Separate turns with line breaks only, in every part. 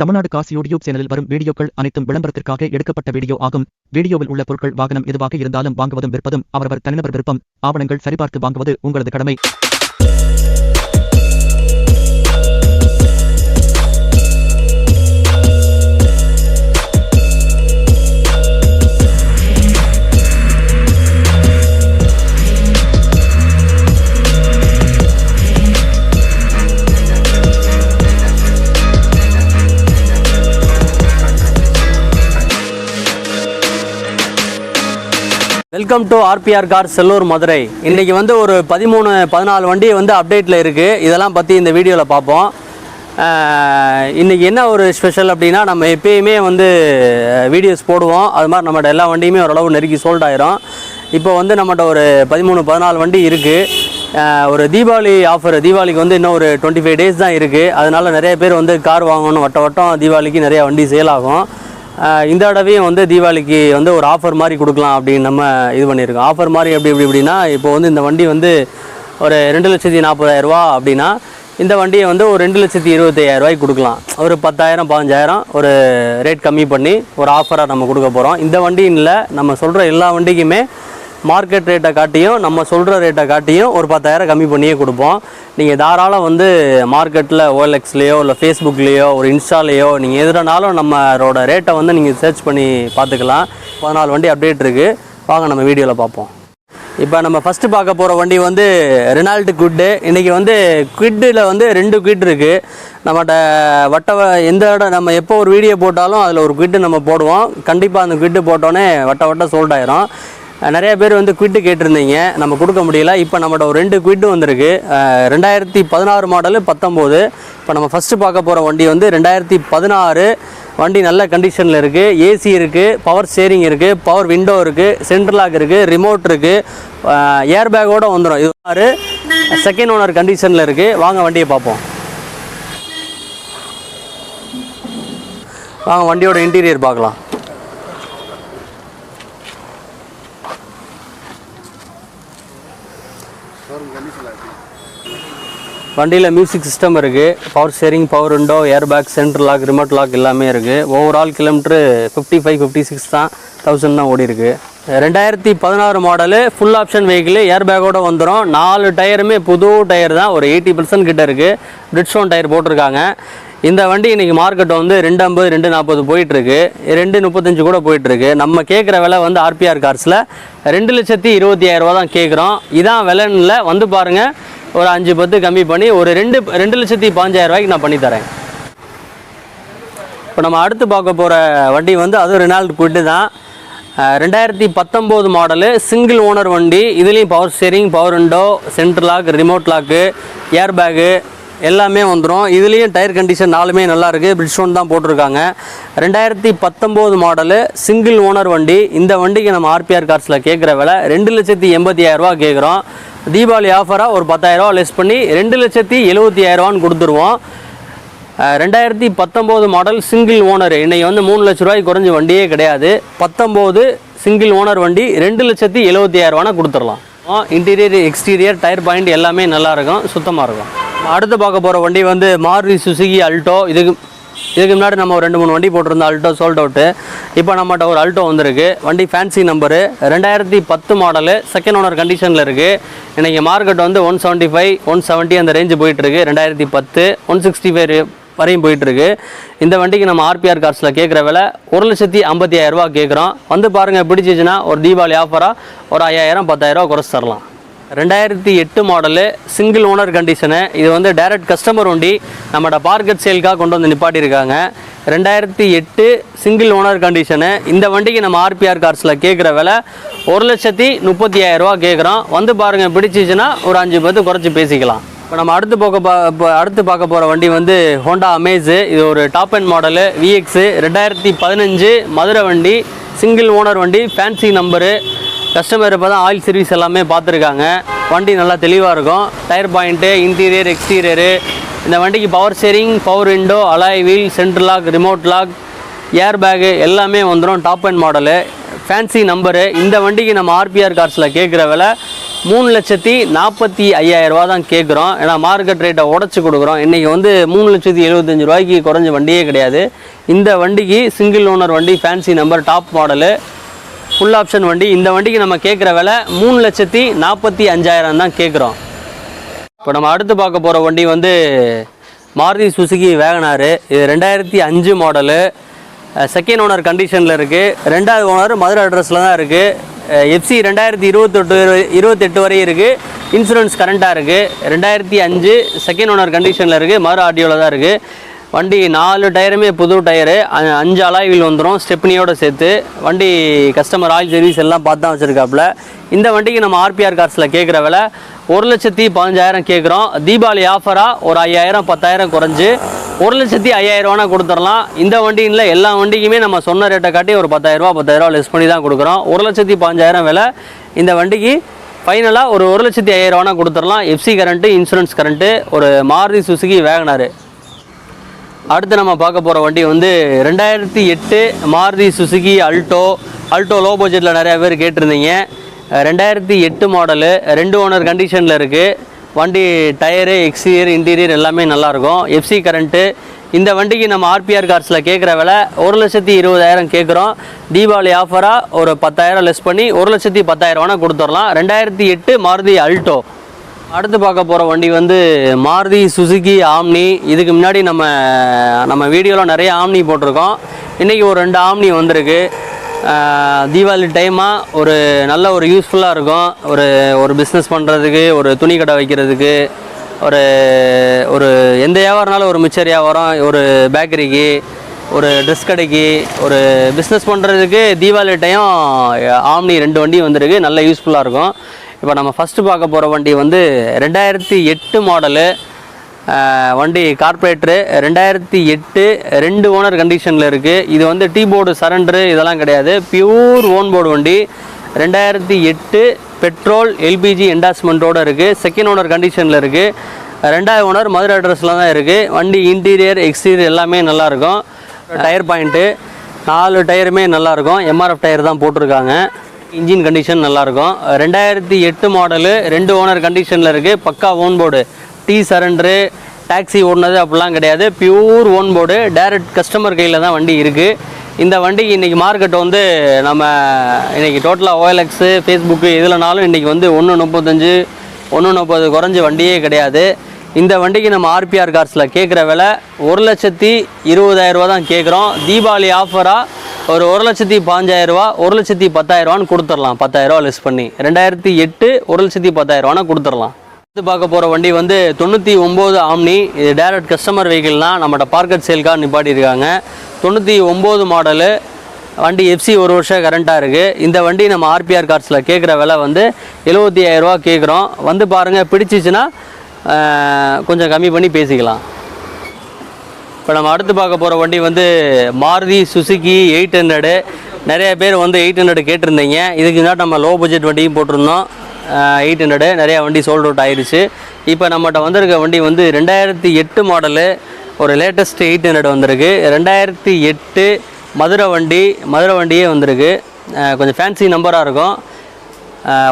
Tamil Nadu Kashi YouTube சேனலில் வரும் வீடியோக்கள் அனைத்தும் விளம்பரத்திற்காக எடுக்கப்பட்ட வீடியோ ஆகும். வீடியோவில் உள்ள பொருட்கள் வாகனம் எதுவாக இருந்தாலும் வாங்குவதும் விற்பதும் அவரவர் தனிநபர் விருப்பம் ஆவணங்கள் சரிபார்த்து வாங்குவது உங்களது கடமை.
Welcome to RPR car Sellur Madurai இன்றைக்கி வந்து ஒரு பதிமூணு பதினாலு வண்டி வந்து அப்டேட்டில் இருக்குது இதெல்லாம் பற்றி இந்த வீடியோவில் பார்ப்போம். இன்றைக்கி என்ன ஒரு ஸ்பெஷல் அப்படின்னா நம்ம எப்பயுமே வந்து வீடியோஸ் போடுவோம். அது மாதிரி நம்மகிட்ட எல்லா வண்டியுமே ஓரளவு நெருக்கி சோல்ட் ஆயிரும். இப்போ வந்து நம்மகிட்ட ஒரு பதிமூணு பதினாலு வண்டி இருக்குது ஒரு தீபாவளி ஆஃபர் தீபாவளிக்கு வந்து இன்னும் ஒரு டுவெண்ட்டி ஃபைவ் டேஸ் தான் இருக்குது அதனால நிறைய பேர் வந்து கார் வாங்கணும் வட்ட வட்டம் தீபாவளிக்கு நிறையா வண்டி சேல் ஆகும். இந்த தடவையும் வந்து தீபாவளிக்கு வந்து ஒரு ஆஃபர் மாதிரி கொடுக்கலாம் அப்படின்னு நம்ம இது பண்ணியிருக்கோம். ஆஃபர் மாதிரி எப்படி எப்படி எப்படின்னா இப்போ வந்து இந்த வண்டி வந்து ஒரு ரெண்டு லட்சத்தி நாற்பதாயிரரூவா அப்படின்னா இந்த வண்டியை வந்து ஒரு ரெண்டு லட்சத்தி இருபத்தையாயிரரூவாய்க்கு கொடுக்கலாம். ஒரு பத்தாயிரம் பதினஞ்சாயிரம் ஒரு ரேட் கம்மி பண்ணி ஒரு ஆஃபராக நம்ம கொடுக்க போகிறோம் இந்த வண்டின்னு இல்லை நம்ம சொல்கிற எல்லா வண்டிக்குமே மார்க்கெட் ரேட்டை காட்டியும் நம்ம சொல்கிற ரேட்டை காட்டியும் ஒரு பத்தாயிரம் கம்மி பண்ணியே கொடுப்போம். நீங்கள் தாராளம் வந்து மார்க்கெட்டில் ஓஎல்எக்ஸ்லேயோ இல்லை ஃபேஸ்புக்லேயோ ஒரு இன்ஸ்டாலேயோ நீங்கள் எதுனாலும் நம்மளோட ரேட்டை வந்து நீங்கள் சர்ச் பண்ணி பார்த்துக்கலாம். பதினாலு வண்டி அப்டேட் இருக்குது வாங்க நம்ம வீடியோவில் பார்ப்போம். இப்போ நம்ம ஃபஸ்ட்டு பார்க்க போகிற வண்டி வந்து ரெனால்டு குட்டு இன்றைக்கி வந்து குவிட்டில் வந்து ரெண்டு குவிட் இருக்குது நம்மகிட்ட வட்ட எந்த இடம் நம்ம எப்போ ஒரு வீடியோ போட்டாலும் அதில் ஒரு குவிட்டு நம்ம போடுவோம். கண்டிப்பாக அந்த குவிட்டு போட்டோன்னே வட்ட வட்ட சோல்ட் ஆயிரும். நிறைய பேர் வந்து குவிட்டு கேட்டிருந்தீங்க. நம்ம கொடுக்க முடியல. இப்போ நம்மகிட்ட ஒரு ரெண்டு குவிட்டு வந்திருக்கு. ரெண்டாயிரத்தி பதினாறு மாடலு பத்தொம்போது. இப்போ நம்ம ஃபஸ்ட்டு பார்க்க போகிற வண்டி வந்து ரெண்டாயிரத்தி பதினாறு. வண்டி நல்ல கண்டிஷனில் இருக்குது ஏசி இருக்குது பவர் ஸ்டேரிங் இருக்குது பவர் விண்டோ இருக்குது சென்ட்ரல் லாக் இருக்குது ரிமோட் இருக்குது ஏர் பேக்கோடு வந்துடும் இது மாதிரி செகண்ட் ஓனர் கண்டிஷனில் இருக்குது வாங்க வண்டியை பார்ப்போம். வாங்க வண்டியோட இன்டீரியர் பார்க்கலாம். வண்டியில் மியூசிக் சிஸ்டம் இருக்குது power steering power window air bag central lock remote lock எல்லாமே இருக்குது overall kilometre fifty five fifty six தான் தௌசண்ட் தான் ஓடி இருக்கு. ரெண்டாயிரத்தி பதினாறு model full option vehicle air பேக்கோடு வந்துடும் நாலு டயருமே புது டயர் தான் ஒரு எயிட்டி பர்சன்ட் கிட்ட இருக்குது பிரிட்ஸ்டோன் டயர் போட்டிருக்காங்க. இந்த வண்டி இன்னைக்கு மார்க்கெட் வந்து ரெண்டு ஐம்பது ரெண்டு நாற்பது போயிட்டுருக்கு. ரெண்டு முப்பத்தஞ்சு கூட போயிட்டுருக்கு. நம்ம கேட்குற விலை வந்து ஆர்பிஆர் கார்ஸில் ரெண்டு லட்சத்தி இருபத்தி ஆயிரரூவா ரூபா தான் கேட்குறோம் இதான் விலைன்னு வந்து பாருங்கள் ஒரு அஞ்சு பத்து கம்மி பண்ணி ஒரு ரெண்டு ரெண்டு லட்சத்தி பாஞ்சாயிரம் ரூபாய்க்கு நான் பண்ணி தரேன் இப்போ நம்ம அடுத்து பார்க்க போகிற வண்டி வந்து அதுவும் ரெனால்டு குவிட்டு தான். ரெண்டாயிரத்தி பத்தொம்போது மாடலு சிங்கிள் ஓனர் வண்டி. இதுலேயும் power steering power window central lock remote lock air bag எல்லாமே வந்துடும் இதுலேயும் டயர் கண்டிஷன் நாலுமே நல்லா இருக்குது பிரிட்ஸ்டோன் தான் போட்டிருக்காங்க. ரெண்டாயிரத்தி பத்தொம்போது மாடலு சிங்கிள் ஓனர் வண்டி. இந்த வண்டிக்கு நம்ம ஆர்பிஆர் கார்ஸில் கேட்குற விலை ரெண்டு லட்சத்தி எண்பத்தி ஆயிரரூவா கேட்குறோம் தீபாவளி ஆஃபராக ஒரு பத்தாயிரரூவா லெஸ் பண்ணி ரெண்டு லட்சத்தி எழுபத்தி ஆயிரரூவான்னு கொடுத்துருவோம். ரெண்டாயிரத்தி பத்தொம்போது மாடல் சிங்கிள் ஓனர் இன்றைக்கி வந்து மூணு லட்ச ரூபாய்க்கு குறைஞ்ச வண்டியே கிடையாது. பத்தொம்போது சிங்கிள் ஓனர் வண்டி ரெண்டு லட்சத்தி எழுபத்தி ஆயிரரூவானா கொடுத்துடலாம். இன்டீரியர் எக்ஸ்டீரியர் டயர் பாயிண்ட் எல்லாமே நல்லாயிருக்கும் சுத்தமாக இருக்கும். அடுத்து பார்க்க போகிற வண்டி வந்து மாருதி சுசுகி அல்டோ. இதுக்கு இதுக்கு முன்னாடி நம்ம ஒரு ரெண்டு மூணு வண்டி போட்டிருந்தோம் அல்டோ சோல்ட் அவுட்டு இப்போ நம்மகிட்ட ஒரு அல்டோ வந்திருக்கு. வண்டி ஃபேன்சி நம்பரு ரெண்டாயிரத்தி பத்து மாடலு செகண்ட் ஓனர் கண்டிஷனில் இருக்குது இன்றைக்கி மார்க்கெட் வந்து one seventy five one seventy அந்த ரேஞ்சு போயிட்டுருக்கு. ரெண்டாயிரத்தி பத்து ஒன் சிக்ஸ்டி ஃபைவ் வரையும் போயிட்டுருக்கு. இந்த வண்டிக்கு நம்ம ஆர்பிஆர் கார்ஸில் கேட்குற விலை ஒரு லட்சத்தி ஐம்பத்தி ஆயிரரூபா கேட்குறோம் வந்து பாருங்கள் பிடிச்சிச்சுன்னா ஒரு தீபாவளி ஆஃபராக ஒரு ஐயாயிரம் பத்தாயிரரூபா குறைச்சி தரலாம். ரெண்டாயிரத்தி எட்டு மாடலு சிங்கிள் ஓனர் கண்டிஷனு இது வந்து டைரக்ட் கஸ்டமர் வண்டி நம்மளோட பார்க்கெட் சேலுக்காக கொண்டு வந்து நிப்பாட்டியிருக்காங்க. ரெண்டாயிரத்தி எட்டு சிங்கிள் ஓனர் கண்டிஷனு இந்த வண்டிக்கு நம்ம ஆர்பிஆர் கார்ஸில் கேட்குற விலை ஒரு லட்சத்தி முப்பத்தி ஆயிரரூவா கேட்குறோம் வந்து பாருங்கள் பிடிச்சிச்சுன்னா ஒரு அஞ்சு பத்து குறைச்சி பேசிக்கலாம். இப்போ நம்ம அடுத்து போக பா இப்போ அடுத்து பார்க்க போகிற வண்டி வந்து ஹோண்டா அமேஸு இது ஒரு டாப் அண்ட் மாடலு விஎக்ஸு ரெண்டாயிரத்தி பதினஞ்சு மதுரை வண்டி சிங்கிள் ஓனர் வண்டி ஃபேன்சி நம்பரு கஸ்டமர் இப்போ தான் ஆயில் சர்வீஸ் எல்லாமே பார்த்துருக்காங்க. வண்டி நல்லா தெளிவாக இருக்கும். டயர் பாயிண்ட்டு இன்டீரியர் எக்ஸ்டீரியரு இந்த வண்டிக்கு power steering power window alloy wheel central lock remote lock air bag எல்லாமே வந்துடும் top and model fancy number இந்த வண்டிக்கு நம்ம ஆர்பிஆர் கார்ஸில் கேட்குற விலை மூணு லட்சத்தி நாற்பத்தி ஐயாயிரரூவா ரூபா தான் கேட்குறோம். ஏன்னா மார்க்கெட் ரேட்டை உடச்சி கொடுக்குறோம். இன்றைக்கி வந்து மூணு லட்சத்தி எழுபத்தஞ்சு ரூபாய்க்கு குறைஞ்ச வண்டியே கிடையாது. இந்த வண்டிக்கு சிங்கிள் ஓனர் வண்டி fancy number top model full option வண்டி. இந்த வண்டிக்கு நம்ம கேட்குற விலை மூணு லட்சத்தி நாற்பத்தி அஞ்சாயிரம் தான் கேட்குறோம் இப்போ நம்ம அடுத்து பார்க்க போகிற வண்டி வந்து மாருதி சுசுகி வேகனாரு இது ரெண்டாயிரத்தி அஞ்சு மாடலு செகண்ட் ஓனர் கண்டிஷனில் இருக்குது ரெண்டாவது ஓனர் மதுரை அட்ரஸில் தான் இருக்குது எஃப்சி ரெண்டாயிரத்தி இருபத்தெட்டு இருபத்தெட்டு வரையும் இருக்குது இன்சூரன்ஸ் கரண்ட்டாக இருக்குது ரெண்டாயிரத்தி அஞ்சு செகண்ட் ஓனர் கண்டிஷனில் இருக்குது மறு ஆடியோவில் தான் இருக்குது வண்டி நாலு டயருமே புது டயரு. அஞ்சு அலாய்வில் வந்துடும் ஸ்டெப்னியோடு சேர்த்து. வண்டி கஸ்டமர் ஆயில் சர்வீஸ் எல்லாம் பார்த்து தான் வச்சுருக்காப்புல. இந்த வண்டிக்கு நம்ம ஆர்பிஆர் கார்ஸில் கேட்குற விலை ஒரு லட்சத்தி பதினஞ்சாயிரம் கேட்குறோம். தீபாவளி ஆஃபராக ஒரு ஐயாயிரம் பத்தாயிரம் குறைஞ்சி ஒரு லட்சத்தி ஐயாயிரரூவானா கொடுத்துடலாம். இந்த வண்டியில் எல்லா வண்டிக்குமே நம்ம சொன்ன ரேட்டை காட்டி ஒரு பத்தாயிரரூவா பத்தாயிரரூவா லெஸ் பண்ணி தான் கொடுக்குறோம். ஒரு லட்சத்தி பதினஞ்சாயிரம் விலை இந்த வண்டிக்கு ஃபைனலாக ஒரு ஒரு லட்சத்தி ஐயாயிரரூவானா கொடுத்துடலாம். எஃப்சி கரண்ட்டு இன்சூரன்ஸ் கரண்ட்டு ஒரு மாருதி சுசுகி வேகனாரு. அடுத்து நம்ம பார்க்க போகிற வண்டி வந்து ரெண்டாயிரத்தி எட்டு Maruti Suzuki Alto. Alto low பட்ஜெட்டில் நிறையா பேர் கேட்டிருந்தீங்க. ரெண்டாயிரத்தி எட்டு மாடலு ரெண்டு ஓனர் கண்டிஷனில் இருக்குது வண்டி டயரு எக்ஸ்டீரியர் இன்டீரியர் எல்லாமே நல்லாயிருக்கும் எஃப்சி கரண்ட்டு இந்த வண்டிக்கு நம்ம ஆர்பிஆர் கார்ஸில் கேட்குற விலை ஒரு லட்சத்தி இருபதாயிரம் கேட்குறோம் தீபாவளி ஆஃபராக ஒரு பத்தாயிரம் லெஸ் பண்ணி ஒரு லட்சத்தி பத்தாயிரம் வேணால் கொடுத்துடலாம். ரெண்டாயிரத்தி எட்டு மாருதி அல்டோ. அடுத்து பார்க்க போகிற வண்டி வந்து மாருதி சுசுகி ஆம்னி இதுக்கு முன்னாடி நம்ம நம்ம வீடியோவில் நிறைய ஆம்னி போட்டிருக்கோம். இன்றைக்கி ஒரு ரெண்டு ஆம்னி வந்திருக்கு. தீபாவளி டைமாக ஒரு நல்ல ஒரு யூஸ்ஃபுல்லாக இருக்கும். ஒரு ஒரு பிஸ்னஸ் பண்ணுறதுக்கு ஒரு துணி கடை வைக்கிறதுக்கு ஒரு ஒரு எந்த வியாபாரம்னாலும் ஒரு மிச்சர் வியாபாரம் ஒரு பேக்கரிக்கு ஒரு ட்ரெஸ் கடைக்கு ஒரு பிஸ்னஸ் பண்ணுறதுக்கு தீபாவளி டைம் ஆம்னி ரெண்டு வண்டி வந்திருக்கு. நல்ல யூஸ்ஃபுல்லாக இருக்கும். இப்போ நம்ம ஃபஸ்ட்டு பார்க்க போகிற வண்டி வந்து ரெண்டாயிரத்தி எட்டு மாடலு வண்டி கார்பரேட்ரு ரெண்டாயிரத்தி எட்டு ரெண்டு ஓனர் கண்டிஷனில் இருக்குது இது வந்து டீ போர்டு சரண்டரு இதெல்லாம் கிடையாது. பியூர் ஓன் போர்டு வண்டி. ரெண்டாயிரத்தி எட்டு பெட்ரோல் எல்பிஜி என்டாஸ்மெண்ட்டோடு இருக்குது செகண்ட் ஓனர் கண்டிஷனில் இருக்குது ரெண்டாவது ஓனர் மதுரை அட்ரஸில் தான் இருக்குது வண்டி இன்டீரியர் எக்ஸ்டீரியர் எல்லாமே நல்லாயிருக்கும் டயர் பாயிண்ட்டு நாலு டயருமே நல்லாயிருக்கும் எம்ஆர்எஃப் டயர் தான் போட்டிருக்காங்க. இன்ஜின் கண்டிஷன் நல்லாயிருக்கும். ரெண்டாயிரத்தி எட்டு மாடலு ரெண்டு ஓனர் கண்டிஷனில் இருக்குது பக்கா own board T surrender taxi ஓடினது அப்படிலாம் கிடையாது. Pure own board direct customer கையில் தான் வண்டி இருக்குது இந்த வண்டிக்கு இன்றைக்கி மார்க்கெட் வந்து நம்ம இன்றைக்கி டோட்டலாக ஓஎல்எக்ஸு ஃபேஸ்புக்கு இதில்னாலும் இன்றைக்கி வந்து ஒன்று முப்பத்தஞ்சு ஒன்று முப்பது குறைஞ்ச வண்டியே கிடையாது. இந்த வண்டிக்கு நம்ம ஆர்பிஆர் கார்ஸில் கேட்குற விலை ஒரு லட்சத்தி இருபதாயிரரூவா தான் கேட்குறோம். தீபாவளி ஆஃபராக ஒரு ஒரு லட்சத்தி பாஞ்சாயிரரூவா ஒரு லட்சத்தி பத்தாயிரரூவான்னு கொடுத்துடலாம். பத்தாயிரரூவா லெஸ் பண்ணி. ரெண்டாயிரத்தி எட்டு ஒரு லட்சத்தி பத்தாயிரரூவானா கொடுத்துடலாம். அடுத்து பார்க்க போகிற வண்டி வந்து தொண்ணூற்றி ஒம்பது ஆம்னி. இது டேரக்ட் கஸ்டமர் வெஹிக்கிள்னால் நம்மகிட்ட பார்க்கெட் சேல்காக நிப்பாட்டியிருக்காங்க. தொண்ணூற்றி ஒம்பது மாடலு வண்டி எஃப்சி ஒரு வருஷம் கரண்ட்டாக இருக்குது இந்த வண்டி நம்ம ஆர்பிஆர் கார்ஸில் கேட்குற விலை வந்து எழுபத்தி ஐயாயிரரூவா கேட்குறோம். வந்து பாருங்கள் பிடிச்சிச்சின்னா கொஞ்சம் கம்மி பண்ணி பேசிக்கலாம். இப்போ நம்ம அடுத்து பார்க்க போகிற வண்டி வந்து மாருதி சுசுகி எயிட் ஹண்ட்ரடு. நிறைய பேர் வந்து எயிட் ஹண்ட்ரடு கேட்டிருந்தீங்க. இதுக்கு முன்னாடி நம்ம லோ பட்ஜெட் வண்டியும் போட்டிருந்தோம். Eight hundred. நிறையா வண்டி சோல்ட் அவுட் ஆயிடுச்சு இப்போ நம்மகிட்ட வந்திருக்க வண்டி வந்து ரெண்டாயிரத்தி எட்டு மாடலு ஒரு லேட்டஸ்ட் எயிட் ஹண்ட்ரட் வந்திருக்கு. ரெண்டாயிரத்தி எட்டு மதுரை வண்டி மதுரை வண்டியே வந்திருக்கு. கொஞ்சம் ஃபேன்சி நம்பராக இருக்கும்.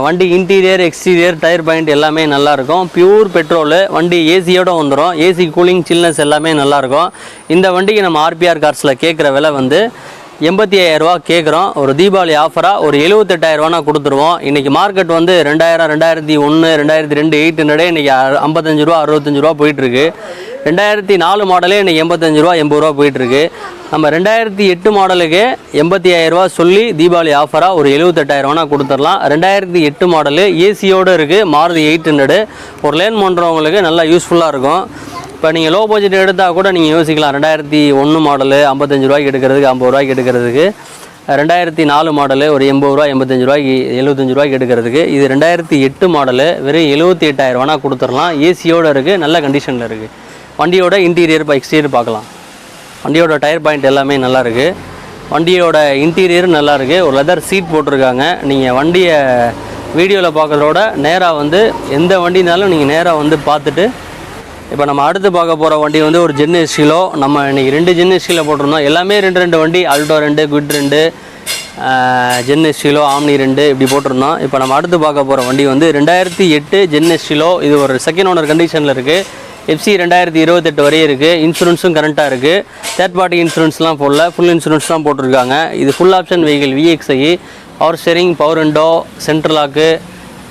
வண்டி இன்டீரியர் எக்ஸ்டீரியர் டயர் பாயிண்ட் எல்லாமே நல்லாயிருக்கும். பியூர் பெட்ரோலு வண்டி ஏசியோட வந்துடும் ஏசி கூலிங் சில்னஸ் எல்லாமே நல்லாயிருக்கும். இந்த வண்டிக்கு நம்ம ஆர்பிஆர் கார்ஸில் கேட்குற விலை வந்து எண்பத்தி ஐயாயிரரூவா கேட்குறோம். ஒரு தீபாவளி ஆஃபராக ஒரு எழுபத்தெட்டாயிரரூவானா கொடுத்துருவோம். இன்றைக்கி மார்க்கெட் வந்து ரெண்டாயிரம் ரெண்டாயிரத்தி ஒன்று ரெண்டாயிரத்தி ரெண்டு எயிட் ஹண்ட்ரடே இன்றைக்கி ஐம்பத்தஞ்சு ரூபா அறுபத்தஞ்சு ரூபா போயிட்டுருக்கு. ரெண்டாயிரத்தி நாலு மாடலே இன்றைக்கி எண்பத்தஞ்சு ரூபா எண்பது ரூபா போயிட்டுருக்கு. நம்ம ரெண்டாயிரத்தி எட்டு மாடலுக்கு எண்பத்தி ஆயிரரூவா சொல்லி தீபாவளி ஆஃபராக ஒரு எழுபத்தெட்டாயிரரூவானா கொடுத்துடலாம். ரெண்டாயிரத்தி எட்டு மாடலு ஏசியோடு இருக்குது மாருதி எயிட் ஹண்ட்ரடு. ஒரு லேன் பண்ணுறவங்களுக்கு நல்லா யூஸ்ஃபுல்லாக இருக்கும். இப்போ நீங்கள் லோ பட்ஜெட் எடுத்தால் கூட நீங்கள் யோசிக்கலாம். ரெண்டாயிரத்தி ஒன்று மாடலு ஐம்பத்தஞ்சு ரூபாய்க்கு எடுக்கிறதுக்கு ஐம்பது ரூபாய்க்கு எடுக்கிறதுக்கு. ரெண்டாயிரத்தி நாலு மாடலு ஒரு எண்பது ரூபா எண்பத்தஞ்சு ரூபாய்க்கு எழுபத்தஞ்சு ரூபாய்க்கு எடுக்கிறதுக்கு. இது ரெண்டாயிரத்தி எட்டு மாடலு வெறும் எழுபத்தி எட்டாயிரரூவானா கொடுத்துடலாம். ஏசியோடு இருக்குது நல்ல கண்டிஷனில் இருக்குது வண்டியோட இன்டீரியர் இப்போ எக்ஸ்டீரியர் பார்க்கலாம். வண்டியோட டயர் பாயிண்ட் எல்லாமே நல்லாயிருக்கு. வண்டியோட இன்டீரியரும் நல்லாயிருக்கு. ஒரு லெதர் சீட் போட்டிருக்காங்க. நீங்கள் வண்டியை வீடியோவில் பார்க்குறதோட நேராக வந்து எந்த வண்டினாலும் நீங்கள் நேராக வந்து பார்த்துட்டு இப்போ நம்ம அடுத்து பார்க்க போகிற வண்டி வந்து ஒரு ஜென் எஸ்கிலோ நம்ம இன்றைக்கி ரெண்டு ஜென் எஸ்டியில் போட்டிருந்தோம். எல்லாமே ரெண்டு ரெண்டு வண்டி. அல்டோ ரெண்டு குட் ரெண்டு ஜென் எஸ்டிலோ ஆம்னி ரெண்டு இப்படி போட்டிருந்தோம். இப்போ நம்ம அடுத்து பார்க்க போகிற வண்டி வந்து ரெண்டாயிரத்தி எட்டு ஜென் எஸ்டிலோ இது ஒரு செகண்ட் ஓனர் கண்டிஷனில் இருக்குது எஃப்சி ரெண்டாயிரத்தி இருபத்தெட்டு வரையும் இருக்குது இன்சூரன்ஸும் கரண்ட்டாக இருக்குது தேர்ட் பார்ட்டி இன்சூரன்ஸ்லாம் போடல. ஃபுல் இன்சூரன்ஸ் தான் போட்டிருக்காங்க. இது full option vehicle VXi power steering power window central lock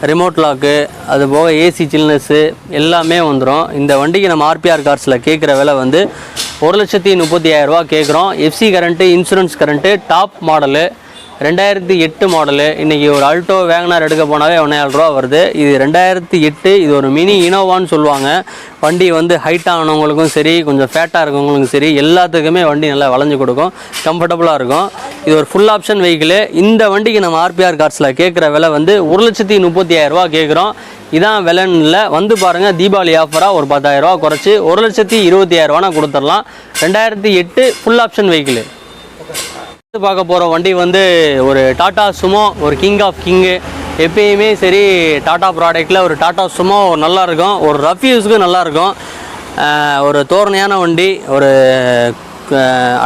remote lock அது போக ஏசி சில்னஸ்ஸு எல்லாமே வந்துடும் இந்த வண்டிக்கு நம்ம ஆர்பிஆர் கார்ஸில் கேட்குற விலை வந்து ஒரு லட்சத்தி முப்பத்தி ஆயிரரூவா கேட்குறோம் FC current insurance current top model ரெண்டாயிரத்தி எட்டு மாடலு இன்றைக்கி ஒரு அல்டோ வேங்கனார் எடுக்க போனாவே ஒன்றாயிரம் ரூபா வருது. இது ரெண்டாயிரத்தி எட்டு இது ஒரு மினி இனோவான்னு சொல்லுவாங்க. வண்டி வந்து ஹைட்டானவங்களுக்கும் சரி கொஞ்சம் ஃபேட்டாக இருக்கவங்களுக்கும் சரி எல்லாத்துக்குமே வண்டி நல்லா வளைஞ்சு கொடுக்கும் கம்ஃபர்டபுளாக இருக்கும். இது ஒரு ஃபுல் ஆப்ஷன் வெஹிக்கிள் இந்த வண்டிக்கு நம்ம ஆர்பிஆர் கார்ட்ஸில் கேட்குற விலை வந்து ஒரு லட்சத்தி முப்பத்தி ஆயிரரூவா கேட்குறோம். இதான் விலைன்னு இல்லை. வந்து பாருங்கள் தீபாவளி ஆஃபராக ஒரு பத்தாயிரரூவா குறைச்சி ஒரு லட்சத்தி இருபத்தி ஆயிரரூவானா கொடுத்துடலாம். ரெண்டாயிரத்தி எட்டு ஃபுல் ஆப்ஷன் வெஹிக்கிள் பார்க்க போகிற வண்டி வந்து ஒரு டாட்டா சுமோ ஒரு கிங் ஆஃப் கிங்கு எப்பயுமே சரி டாட்டா ப்ராடக்டில் ஒரு டாட்டா சுமோ நல்லாயிருக்கும். ஒரு ரஃப் யூஸுக்கும் நல்லாயிருக்கும் ஒரு தோரணையான வண்டி ஒரு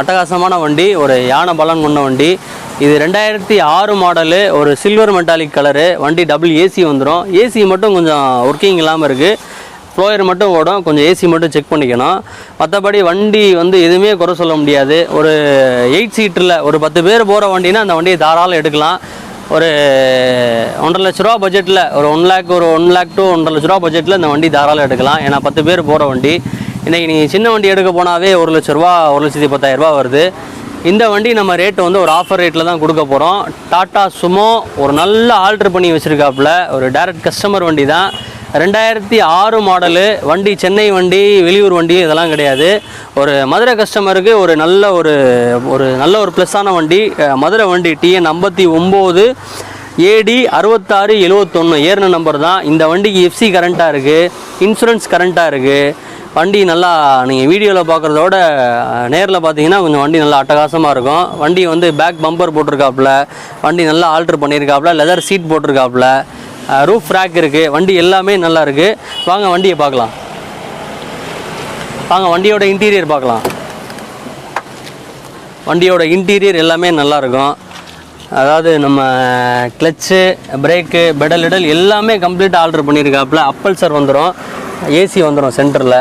அட்டகாசமான வண்டி ஒரு யானை பலன் கொண்ட வண்டி. இது ரெண்டாயிரத்தி ஆறு மாடலு ஒரு சில்வர் மெட்டாலிக் கலரு வண்டி டபுள் ஏசி வந்துடும் ஏசி மட்டும் கொஞ்சம் ஒர்க்கிங் இல்லாமல் இருக்குது ஃப்ளோயர் மட்டும் ஓடும். கொஞ்சம் ஏசி மட்டும் செக் பண்ணிக்கணும். மற்றபடி வண்டி வந்து எதுவுமே குறை சொல்ல முடியாது. ஒரு எயிட் சீட்டரில் ஒரு பத்து பேர் போகிற வண்டினா அந்த வண்டியை தாராளம் எடுக்கலாம். ஒரு ஒன்றரை லட்ச ரூபா பட்ஜெட்டில் ஒரு ஒன் லேக் ஒரு ஒன் லேக் டு ஒன்றரை லட்ச ரூபா பட்ஜெட்டில் இந்த வண்டி தாராளம் எடுக்கலாம். ஏன்னா பத்து பேர் போகிற வண்டி. இன்றைக்கி நீங்கள் சின்ன வண்டி எடுக்க போனாவே ஒரு லட்ச ரூபா ஒரு லட்சத்தி பத்தாயிரரூபா வருது. இந்த வண்டி நம்ம ரேட்டு வந்து ஒரு ஆஃபர் ரேட்டில் தான் கொடுக்க போகிறோம் டாட்டா சுமோ ஒரு நல்ல ஆல்ட்ரு பண்ணி வச்சுருக்காப்புல. ஒரு டேரக்ட் கஸ்டமர் வண்டி தான் ரெண்டாயிரத்தி ஆறு மாடலு வண்டி சென்னை வண்டி வெளியூர் வண்டி இதெல்லாம் கிடையாது. ஒரு மதுரை கஸ்டமருக்கு ஒரு நல்ல ஒரு ஒரு நல்ல ஒரு ப்ளஸ்ஸான வண்டி. மதுரை வண்டி டிஎன் ஐம்பத்தி ஒம்பது ஏடி அறுபத்தாறு எழுவத்தொன்று ஏறின நம்பர் தான். இந்த வண்டிக்கு எஃப்சி கரண்ட்டாக இருக்குது இன்சூரன்ஸ் கரண்ட்டாக இருக்குது வண்டி நல்லா நீங்கள் வீடியோவில் பார்க்குறதோட நேரில் பார்த்தீங்கன்னா கொஞ்சம் வண்டி நல்லா அட்டகாசமாக இருக்கும். வண்டி வந்து பேக் பம்பர் போட்டிருக்காப்புல. வண்டி நல்லா ஆல்ட்ரு பண்ணியிருக்காப்புல லெதர் சீட் போட்டிருக்காப்புல. ரூஃப் ரேக் இருக்குது வண்டி எல்லாமே நல்லா இருக்குது வாங்க வண்டியை பார்க்கலாம். வாங்க வண்டியோட இன்டீரியர் பார்க்கலாம். வண்டியோட இன்டீரியர் எல்லாமே நல்லாயிருக்கும் அதாவது நம்ம கிளச்சு பிரேக்கு பெடல் இடல் எல்லாமே கம்ப்ளீட்டாக ஆர்டர் பண்ணியிருக்காப்புல. அப்பல்சர் வந்துடும் ஏசி வந்துடும் சென்டரில்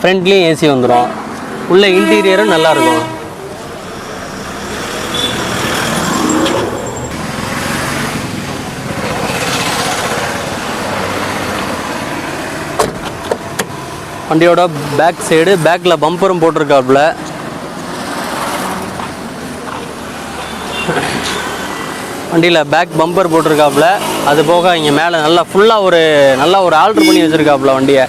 ஃப்ரண்ட்லேயும் ஏசி வந்துடும் உள்ள இன்டீரியரும் நல்லாயிருக்கும் வண்டியோட பேக் சைடு பேக்கில் பம்பரும் போட்டிருக்காப்புல. வண்டியில் பேக் பம்பர் போட்டிருக்காப்புல. அது போக இங்கே மேலே நல்லா ஃபுல்லாக ஒரு நல்லா ஒரு ஆல்ட்ரு பண்ணி வச்சுருக்காப்புல வண்டியை.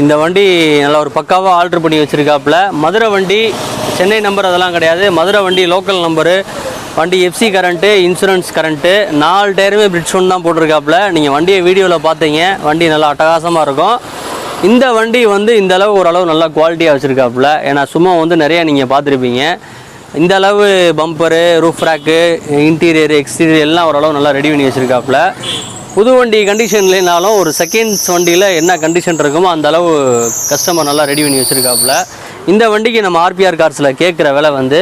இந்த வண்டி நல்லா ஒரு பக்காவாக ஆல்ட்ரு பண்ணி வச்சுருக்காப்புல. மதுரை வண்டி சென்னை நம்பர் அதெல்லாம் கிடையாது. மதுரை வண்டி லோக்கல் நம்பரு வண்டி எஃப்சி கரண்ட்டு இன்சூரன்ஸ் கரண்ட்டு நாலு டயருமே பிரிட்ஜ் ஒன் தான் போட்டிருக்காப்புல. நீங்கள் வண்டியை வீடியோவில் பார்த்தீங்க. வண்டி நல்லா அட்டகாசமாக இருக்கும். இந்த வண்டி வந்து இந்த அளவு ஓரளவு நல்லா குவாலிட்டியாக வச்சுருக்காப்புல. ஏன்னா சும்மா வந்து நிறையா நீங்கள் பார்த்துருப்பீங்க. இந்த அளவு bumper roof rack interior exterior எல்லாம் ஓரளவு நல்லா ரெடி பண்ணி வச்சுருக்காப்புல. புது வண்டி கண்டிஷன்லேனாலும் ஒரு செகண்ட்ஸ் வண்டியில் என்ன கண்டிஷன் இருக்குமோ அந்த அளவு கஸ்டமர் நல்லா ரெடி பண்ணி வச்சுருக்காப்புல. இந்த வண்டிக்கு நம்ம ஆர்பிஆர் கார்ஸில் கேட்குற விலை வந்து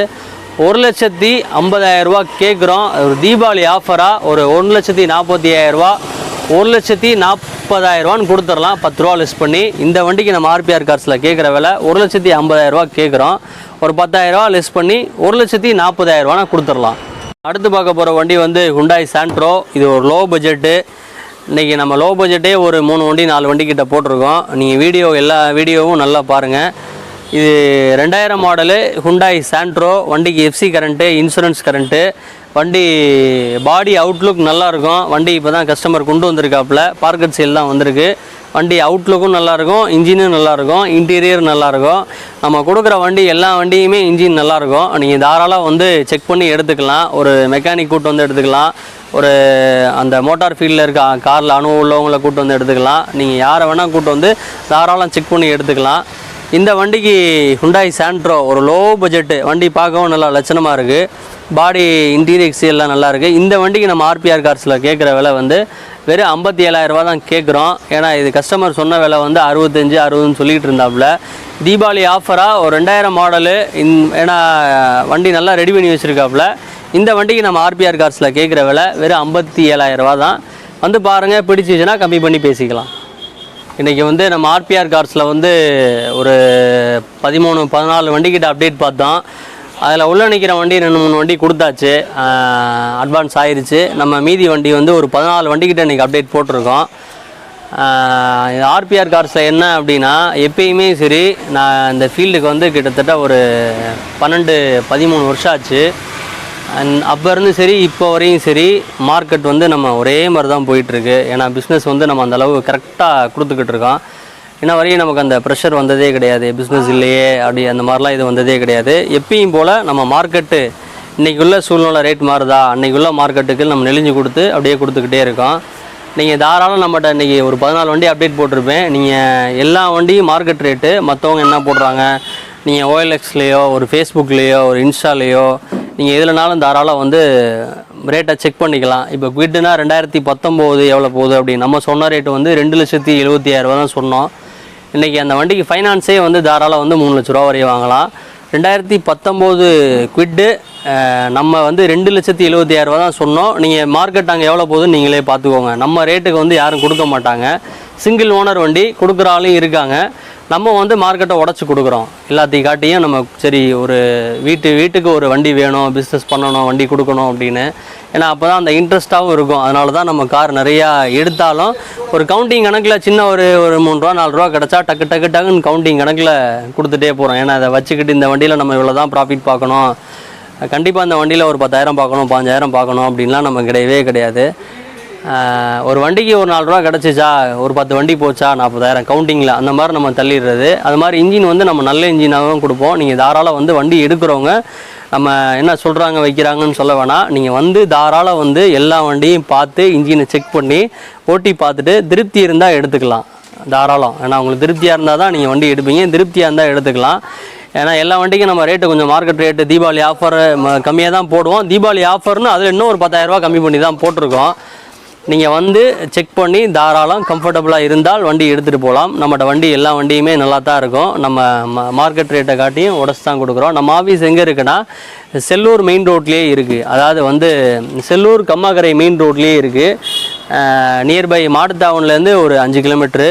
ஒரு லட்சத்தி ஐம்பதாயிரரூபா கேட்குறோம். ஒரு தீபாவளி ஆஃபராக ஒரு ஒரு லட்சத்தி நாற்பத்தி ஐயாயிரரூபா ஒரு லட்சத்தி நாற்பதாயிரரூவான்னு கொடுத்துடலாம். பத்து ரூபா லெஸ் பண்ணி. இந்த வண்டிக்கு நம்ம ஆர்பிஆர் கார்ஸில் கேட்குற விலை ஒரு லட்சத்தி ஐம்பதாயிரரூவா கேட்குறோம் ஒரு பத்தாயிரரூவா லெஸ் பண்ணி ஒரு லட்சத்தி நாற்பதாயிரரூவானா கொடுத்துடலாம். அடுத்து பார்க்க போகிற வண்டி வந்து ஹுண்டாய் சாண்ட்ரோ இது ஒரு லோ பட்ஜெட்டு இன்றைக்கி நம்ம லோ பட்ஜெட்டே ஒரு மூணு வண்டி நாலு வண்டி கிட்ட போட்டிருக்கோம். நீங்கள் வீடியோ எல்லா வீடியோவும் நல்லா பாருங்கள் இது ரெண்டாயிரம் மாடலு ஹுண்டாய் சாண்ட்ரோ வண்டிக்கு எஃப்சி கரண்ட்டு இன்சூரன்ஸ் கரண்ட்டு வண்டி பாடி அவுட்லுக் நல்லாயிருக்கும் வண்டி இப்போ தான் கஸ்டமர் கொண்டு வந்திருக்காப்புல. பார்க்கட் சேல் தான் வந்திருக்கு. வண்டி அவுட்லுக்கும் நல்லாயிருக்கும் இன்ஜினும் நல்லாயிருக்கும் இன்டீரியர் நல்லாயிருக்கும் நம்ம கொடுக்குற வண்டி எல்லா வண்டியுமே இன்ஜின் நல்லாயிருக்கும் நீங்கள் தாராளம் வந்து செக் பண்ணி எடுத்துக்கலாம். ஒரு மெக்கானிக் கூட்டு வந்து எடுத்துக்கலாம். ஒரு அந்த மோட்டார் ஃபீல்டில் இருக்க காரில் அனுபவம் உள்ளவங்களை கூட்டு வந்து எடுத்துக்கலாம். நீங்கள் யாரை வேணால் கூட்டு வந்து தாராளம் செக் பண்ணி எடுத்துக்கலாம். இந்த வண்டிக்கு ஹுண்டாய் சாண்ட்ரோ ஒரு லோ பட்ஜெட்டு வண்டி பார்க்கவும் நல்லா லட்சணமாக இருக்குது பாடி இன்டீரியர் எக்ஸியெல்லாம் நல்லாயிருக்கு இந்த வண்டிக்கு நம்ம ஆர்பிஆர் கார்ஸில் கேட்குற விலை வந்து வெறும் ஐம்பத்தி ஏழாயிரரூபா தான் கேட்குறோம். ஏன்னா இது கஸ்டமர் சொன்ன விலை வந்து அறுபத்தஞ்சு அறுபதுன்னு சொல்லிகிட்டு இருந்தாப்புல. தீபாவளி ஆஃபராக ஒரு ரெண்டாயிரம் மாடலு இன் ஏன்னா வண்டி நல்லா ரெடி பண்ணி வச்சுருக்காப்புல. இந்த வண்டிக்கு நம்ம ஆர்பிஆர் கார்ஸில் கேட்குற விலை வெறும் ஐம்பத்தி ஏழாயிரரூபா தான். வந்து பாருங்கள் பிடிச்சிச்சுன்னா கம்மி பண்ணி பேசிக்கலாம். இன்றைக்கி வந்து நம்ம ஆர்பிஆர் கார்ஸில் வந்து ஒரு பதிமூணு பதினாலு வண்டிக்கிட்ட அப்டேட் பார்த்தோம். அதில் உள்ளே நிற்கிற வண்டி ரெண்டு மூணு வண்டி கொடுத்தாச்சு. அட்வான்ஸ் ஆயிடுச்சு நம்ம மீதி வண்டி வந்து ஒரு பதினாலு வண்டிக்கிட்ட இன்றைக்கி அப்டேட் போட்டிருக்கோம். ஆர்பிஆர் கார்ஸில் என்ன அப்படின்னா எப்பயுமே சரி நான் இந்த ஃபீல்டுக்கு வந்து கிட்டத்தட்ட ஒரு பன்னெண்டு பதிமூணு வருஷம் ஆச்சு. அண்ட் அப்போ இருந்து சரி இப்போ வரையும் சரி மார்க்கெட் வந்து நம்ம ஒரே மாதிரி தான் போயிட்டுருக்கு. ஏன்னா பிஸ்னஸ் வந்து நம்ம அந்த அளவு கரெக்டாக கொடுத்துக்கிட்டு இருக்கோம். இன்ன வரையும் நமக்கு அந்த ப்ரெஷர் வந்ததே கிடையாது. பிஸ்னஸ் இல்லையே அப்படி அந்த மாதிரிலாம் இது வந்ததே கிடையாது. எப்பயும் போல் நம்ம மார்க்கெட்டு இன்றைக்குள்ள சூழ்நிலை ரேட் மாறுதா? அன்றைக்குள்ள மார்க்கெட்டுக்கு நம்ம நெளிஞ்சு கொடுத்து அப்படியே கொடுத்துக்கிட்டே இருக்கோம். நீங்கள் தாராளம் நம்மகிட்ட இன்றைக்கி ஒரு பதினாலு வண்டி அப்டேட் போட்டிருப்பேன். நீங்கள் எல்லா வண்டியும் மார்க்கெட் ரேட்டு மற்றவங்க என்ன போடுறாங்க? நீங்கள் ஓஎல்எக்ஸ்லேயோ ஒரு ஃபேஸ்புக்லேயோ ஒரு இன்ஸ்டாலேயோ நீங்கள் எதுலனாலும் தாராளம் வந்து ரேட்டை செக் பண்ணிக்கலாம். இப்போ குவிட்னா ரெண்டாயிரத்தி பத்தொம்போது எவ்வளோ போகுது அப்படின்னு. நம்ம சொன்ன ரேட்டு வந்து ரெண்டு லட்சத்தி எழுபத்தி ஆயிரரூவா தான் சொன்னோம். இன்றைக்கி அந்த வண்டிக்கு ஃபைனான்ஸே வந்து தாராளம் வந்து மூணு லட்ச ரூபா வரையும் வாங்கலாம். ரெண்டாயிரத்தி பத்தொம்போது குவிட்டு நம்ம வந்து ரெண்டு லட்சத்தி எழுபத்தி ஆயிரரூவா தான் சொன்னோம். நீங்கள் மார்க்கெட் அங்கே எவ்வளோ போகுதுன்னு நீங்களே பார்த்துக்கோங்க. நம்ம ரேட்டுக்கு வந்து யாரும் கொடுக்க மாட்டாங்க. சிங்கிள் ஓனர் வண்டி கொடுக்குற ஆளும் இருக்காங்க. நம்ம வந்து மார்க்கெட்டை உடச்சி கொடுக்குறோம். எல்லாத்தையும் காட்டியும் நம்ம சரி ஒரு வீட்டு வீட்டுக்கு ஒரு வண்டி வேணும் பிஸ்னஸ் பண்ணணும் வண்டி கொடுக்கணும் அப்படின்னு. ஏன்னா அப்போ தான் அந்த இன்ட்ரெஸ்ட்டாகவும் இருக்கும். அதனால தான் நம்ம கார் நிறையா எடுத்தாலும் ஒரு கவுண்டிங் கணக்கில் சின்ன ஒரு ஒரு மூணு ரூபா நாலு ரூபா கிடச்சா டக்கு டக்கு டக்குன்னு கவுண்டிங் கணக்கில் கொடுத்துட்டே போகிறோம் ஏன்னா அதை வச்சுக்கிட்டு இந்த வண்டியில் நம்ம இவ்வளோ தான் ப்ராஃபிட் பார்க்கணும். கண்டிப்பாக இந்த வண்டியில் ஒரு பத்தாயிரம் பார்க்கணும் பாஞ்சாயிரம் பார்க்கணும் அப்படின்லாம் நம்ம கிடையவே கிடையாது. ஒரு வண்டிக்கு ஒரு நாலு ரூபா கிடச்சிச்சா? ஒரு பத்து வண்டி போச்சா? நாற்பதாயிரம் கவுண்டிங்கில் அந்த மாதிரி நம்ம தள்ளிடுறது. அது மாதிரி இன்ஜின் வந்து நம்ம நல்ல இன்ஜினாகவும் கொடுப்போம். நீங்கள் தாராளம் வந்து வண்டி எடுக்கிறவங்க நம்ம என்ன சொல்கிறாங்க வைக்கிறாங்கன்னு சொல்ல வேணாம். நீங்கள் வந்து தாராளம் வந்து எல்லா வண்டியும் பார்த்து இன்ஜினை செக் பண்ணி ஓட்டி பார்த்துட்டு திருப்தி இருந்தால் எடுத்துக்கலாம். தாராளம். ஏன்னா உங்களுக்கு திருப்தியாக இருந்தால் தான் நீங்கள் வண்டி எடுப்பீங்க. திருப்தியாக இருந்தால் எடுத்துக்கலாம். ஏன்னா எல்லா வண்டிக்கும் நம்ம ரேட்டு கொஞ்சம் மார்க்கெட் ரேட்டு தீபாவளி ஆஃபர் கம்மியாக தான் போடுவோம். தீபாவளி ஆஃபர்னு அதில் இன்னும் ஒரு பத்தாயிரரூபா கம்மி பண்ணி தான் போட்டிருக்கோம். நீங்கள் வந்து செக் பண்ணி தாராளம் கம்ஃபர்டபுளாக இருந்தால் வண்டி எடுத்துகிட்டு போகலாம் நம்மகிட்ட வண்டி எல்லா வண்டியுமே நல்லா தான் இருக்கும். நம்ம மார்க்கெட் ரேட்டை காட்டியும் உடச்சு தான் கொடுக்குறோம். நம்ம ஆஃபீஸ் எங்கே இருக்குன்னா செல்லூர் மெயின் ரோட்லேயே இருக்குது அதாவது வந்து செல்லூர் கம்மாக்கரை மெயின் ரோட்லேயே இருக்குது நியர்பை மாட்டுத்தாவன்லேருந்து ஒரு அஞ்சு கிலோமீட்ரு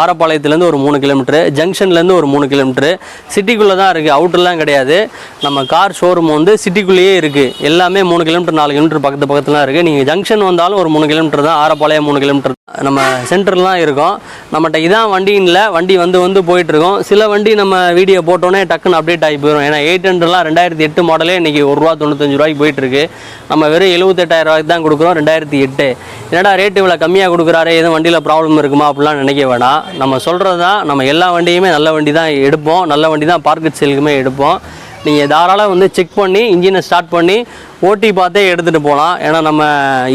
ஆரப்பாளையத்துலேருந்து ஒரு மூணு கிலோமீட்ரு ஜங்ஷன்லேருந்து ஒரு மூணு கிலோமீட்ரு சிட்டிக்குள்ளே தான் இருக்குது அவுட்டர்லாம் கிடையாது. நம்ம கார் ஷோரூம் வந்து சிட்டிக்குள்ளேயே இருக்குது எல்லாமே மூணு கிலோமீட்டர் நாலு கிலோமீட்டர் பக்கத்து பக்கத்தில் இருக்குது நீங்கள் ஜங்ஷன் வந்தாலும் ஒரு மூணு கிலோமீட்டர் தான். ஆரப்பாளையம் மூணு கிலோமீட்டர் நம்ம சென்டர்லாம் இருக்கோம். நம்மகிட்ட இதான் வண்டின்னு வண்டி வந்து வந்து போயிட்டுருக்கோம். சில வண்டி நம்ம வீடியோ போட்டோன்னே டக்குன்னு அப்டேட் ஆகி போயிடும் ஏன்னா எயிட் ஹண்ட்ரட்லாம் ரெண்டாயிரத்தி எட்டு மாடலே இன்றைக்கி ஒரு ரூபா தொண்ணூத்தஞ்சு ரூபாய்க்கு போயிட்டுருக்கு. நம்ம வெறும் எழுபத்தெட்டாயிரம் ரூபாய்க்கு தான் கொடுக்குறோம். ரெண்டாயிரத்தி எட்டு. என்னடா ரேட் இவ்வளோ கம்மியாக கொடுக்குறாரு? எதுவும் வண்டியில் ப்ராப்ளம் இருக்குமா? அப்படிலாம் நினைக்க வேணாம் நம்ம சொல்கிறது தான் நம்ம எல்லா வண்டியுமே நல்ல வண்டி தான் எடுப்போம். நல்ல வண்டி தான் பார்க்கெட் சேலுக்குமே எடுப்போம். நீங்கள் தாராளம் வந்து செக் பண்ணி இன்ஜினை ஸ்டார்ட் பண்ணி ஓட்டி பார்த்தே எடுத்துகிட்டு போகலாம் ஏன்னா நம்ம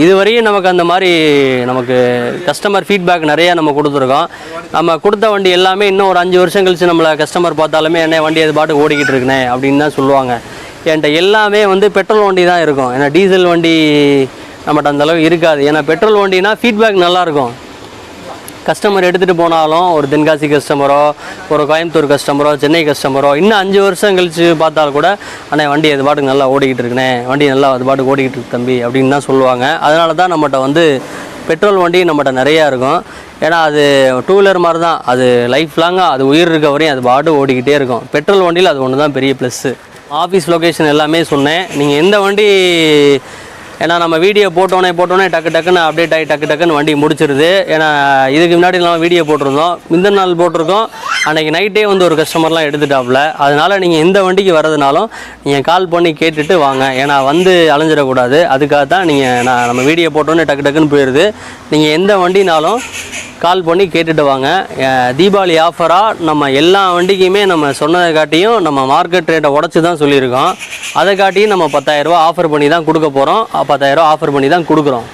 இதுவரையும் நமக்கு அந்த மாதிரி நமக்கு கஸ்டமர் ஃபீட்பேக் நிறையா நம்ம கொடுத்துருக்கோம். நம்ம கொடுத்த வண்டி எல்லாமே இன்னும் ஒரு அஞ்சு வருஷம் கழிச்சு நம்மளை கஸ்டமர் பார்த்தாலுமே என்ன வண்டி அது பாட்டு ஓடிக்கிட்டு இருக்குனே அப்படின்னு தான் சொல்லுவாங்க. என்கிட்ட எல்லாமே வந்து பெட்ரோல் வண்டி தான் இருக்கும். ஏன்னா டீசல் வண்டி நம்மகிட்ட அந்த இருக்காது. ஏன்னா பெட்ரோல் வண்டினா ஃபீட்பேக் நல்லாயிருக்கும் கஸ்டமர் எடுத்துகிட்டு போனாலும் ஒரு தென்காசி கஸ்டமரோ ஒரு கோயம்புத்தூர் கஸ்டமரோ சென்னை கஸ்டமரோ இன்னும் அஞ்சு வருஷம் கழித்து பார்த்தாலும் கூட அண்ணே வண்டி அது பாட்டுக்கு நல்லா ஓடிக்கிட்டு இருக்குண்ணே வண்டி நல்லா அது பாட்டுக்கு ஓடிக்கிட்டு இருக்கு தம்பி அப்படின்னு தான் சொல்லுவாங்க. அதனால தான் நம்மகிட்ட வந்து பெட்ரோல் வண்டி நம்மகிட்ட நிறையா இருக்கும். ஏன்னா அது டூ வீலர் மாதிரி தான் அது லைஃப் லாங்காக அது உயிர் இருக்க வரையும் அது பாட்டு ஓடிக்கிட்டே இருக்கும். பெட்ரோல் வண்டியில் அது ஒன்று தான் பெரிய ப்ளஸ்ஸு ஆஃபீஸ் லொக்கேஷன் எல்லாமே சொன்னேன். நீங்கள் எந்த வண்டி ஏன்னா நம்ம வீடியோ போட்டோன்னே போட்டோன்னே டக்கு டக்குன்னு அப்டேட் ஆகி டக்கு டக்குன்னு வண்டி முடிச்சிருது. ஏன்னா இதுக்கு முன்னாடி நம்ம வீடியோ போட்டிருந்தோம். இந்த நாள் போட்டிருக்கோம். அன்றைக்கி நைட்டே வந்து ஒரு கஸ்டமர்லாம் எடுத்துட்டாப்புல. அதனால் நீங்கள் எந்த வண்டிக்கு வரதுனாலும் நீங்கள் கால் பண்ணி கேட்டுட்டு வாங்க. ஏன்னா வந்து அலைஞ்சிடக்கூடாது. அதுக்காக தான் நீங்கள் நான் நம்ம வீடியோ போட்டோன்னே டக்கு டக்குன்னு போயிடுது நீங்கள் எந்த வண்டினாலும் கால் பண்ணி கேட்டுட்டு வாங்க. தீபாவளி ஆஃபராக நம்ம எல்லா வண்டிக்குமே நம்ம சொன்னதை காட்டியும் நம்ம மார்க்கெட் ரேட்டை உடச்சி தான் சொல்லியிருக்கோம். அதை காட்டியும் நம்ம பத்தாயிரரூபா ஆஃபர் பண்ணி தான் கொடுக்க போகிறோம் பத்தாயிரரூபா ஆஃபர் பண்ணி தான் கொடுக்குறோம்.